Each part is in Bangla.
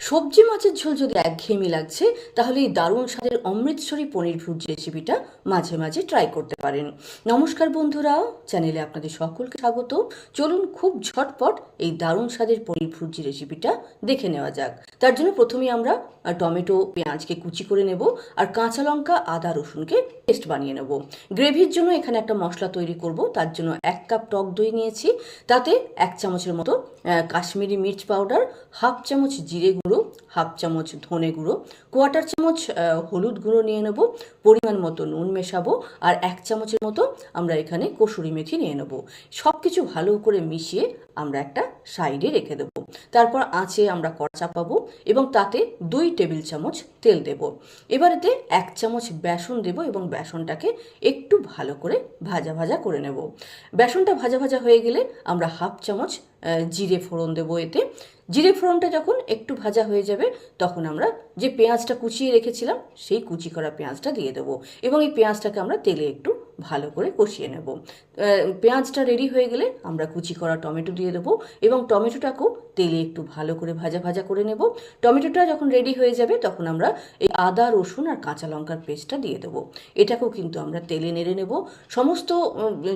সবজি মাছের ঝোল যদি একঘেয়েমি লাগছে, তাহলে এই দারুণ স্বাদের অমৃতসরী পনির ভুর্জি রেসিপিটা মাঝে মাঝে ট্রাই করতে পারেন। নমস্কার বন্ধুরা চ্যানেলে আপনাদের সকলকে স্বাগত। চলুন খুব ঝটপট এই দারুণ স্বাদের পনির ভুর্জি রেসিপিটা দেখে নেওয়া যাক। তার জন্য প্রথমে আমরা টমেটো, পেঁয়াজকে কুচি করে নেব আর কাঁচা লঙ্কা, আদা, রসুনকে পেস্ট বানিয়ে নেব। গ্রেভির জন্য এখানে একটা মশলা তৈরি করব, তার জন্য এক কাপ টক দই নিয়েছি। তাতে এক চামচের মতো কাশ্মীরি মির্চ পাউডার হাফ চামচ জিরে গুঁড়ো, হাফ চামচ ধনে গুঁড়ো কোয়াটার চামচ হলুদ গুঁড়ো নিয়ে নেব, পরিমাণ মতো নুন মেশাবো, আর এক চামচের মতো আমরা এখানে কসুরি মেথি নিয়ে নেব। সব কিছু ভালো করে মিশিয়ে আমরা একটা সাইডে রেখে দেবো। তারপর আঁচে আমরা কড়া চাপাবো এবং তাতে দুই টেবিল চামচ তেল দেব। এবার এতে এক চামচ বেসন দেব এবং বেসনটাকে একটু ভালো করে ভাজা ভাজা করে নেব। বেসনটা ভাজা ভাজা হয়ে গেলে আমরা হাফ চামচ জিরে ফোড়ন দেবো এতে। জিরে ফোড়নটা যখন একটু ভাজা হয়ে যাবে, তখন আমরা যে পেঁয়াজটা কুচিয়ে রেখেছিলাম, সেই কুচি করা পেঁয়াজটা দিয়ে দেবো। এবং এই পেঁয়াজটাকে আমরা তেলে একটু ভালো করে কষিয়ে নেব। পেঁয়াজটা রেডি হয়ে গেলে আমরা কুচি করা টমেটো দিয়ে দেবো এবং টমেটোটাকেও তেলে একটু ভালো করে ভাজা ভাজা করে নেব। টমেটোটা যখন রেডি হয়ে যাবে তখন আমরা এই আদা, রসুন আর কাঁচা লঙ্কার পেস্টটা দিয়ে দেবো। এটাকেও কিন্তু আমরা তেলে নেড়ে নেব। সমস্ত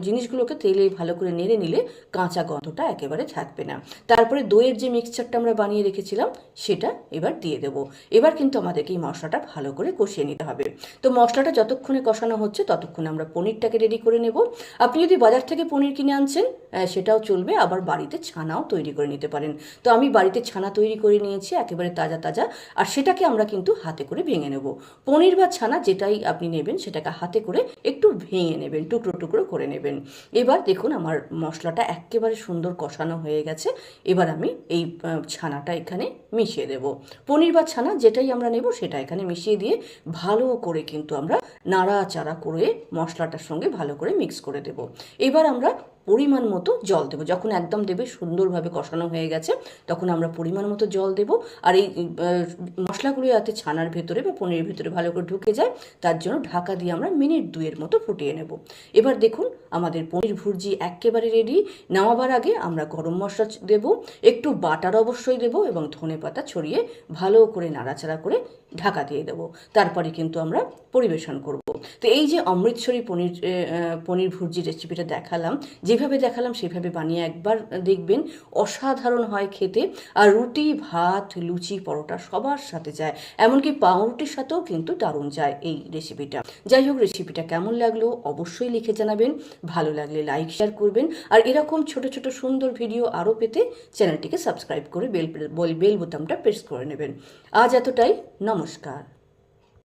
জিনিসগুলোকে তেলে ভালো করে নেড়ে নিলে কাঁচা গন্ধটা একেবারে থাকবে না। তারপরে দইয়ের যে মিক্সচারটা আমরা বানিয়ে রেখেছিলাম, সেটা এবার দিয়ে দেব। এবার কিন্তু আমাদেরকে এই মশলাটা ভালো করে কষিয়ে নিতে হবে। তো মশলাটা যতক্ষণে কষানো হচ্ছে, ততক্ষণে আমরা পনিরটাকে রেডি করে নেব। আপনি যদি বাজার থেকে পনির কিনে আনছেন সেটাও চলবে। আবার বাড়িতে ছানাও তৈরি করে নিতে পারেন। তো আমি বাড়িতে ছানা তৈরি করে নিয়েছি, একেবারে তাজা তাজা। আর সেটাকে আমরা কিন্তু হাতে করে ভেঙে নেব। পনির বা ছানা যেটাই আপনি নেবেন, সেটাকে হাতে করে একটু ভেঙে নেবেন, টুকরো টুকরো করে নেবেন। এবার দেখুন, আমার মশলাটা একেবারে সুন্দর কষানো হয়ে গেছে। এবার আমি এই ছানাটা এখানে মিশিয়ে দেব। পনির বা ছানা যেটাই আমরা নেব সেটা এখানে মিশিয়ে দিয়ে ভালো করে কিন্তু আমরা নাড়াচাড়া করে মশলাটার সঙ্গে ভালো করে মিক্স করে দেব। এবার আমরা পরিমাণ মতো জল দেবো। যখন একদম দেবে সুন্দরভাবে কষানো হয়ে গেছে, তখন আমরা পরিমাণ মতো জল দেবো। আর এই মশলাগুলো যাতে ছানার ভেতরে বা পনিরের ভেতরে ভালো করে ঢুকে যায়, তার জন্য ঢাকা দিয়ে আমরা মিনিট দুয়ের মতো ফুটিয়ে নেব। এবার দেখুন, আমাদের পনির ভুর্জি একেবারে রেডি নামাবার আগে আমরা গরম মশলা দেব। একটু বাটার অবশ্যই দেব এবং ধনে পাতা ছড়িয়ে ভালো করে নাড়াচাড়া করে ঢাকা দিয়ে দেবো। তারপরে কিন্তু আমরা পরিবেশন করব। তো এই যে অমৃতসরী পনির পনির ভুর্জি রেসিপিটা দেখালাম যেভাবে দেখালাম, সেভাবে বানিয়ে একবার দেখবেন। অসাধারণ হয় খেতে। আর রুটি, ভাত, লুচি, পরোটা সবার সাথে যায়। এমনকি পাউরুটির সাথেও কিন্তু দারুণ যায় এই রেসিপিটা যাই হোক রেসিপিটা কেমন লাগল অবশ্যই লিখে জানাবেন। ভালো লাগলে লাইক শেয়ার করবেন। আর এরকম ছোট ছোট, সুন্দর ভিডিও আরও পেতে চ্যানেলটিকে সাবস্ক্রাইব করে বেল বেল বোতামটা প্রেস করে নেবেন। আজ এতটাই। নমস্কার।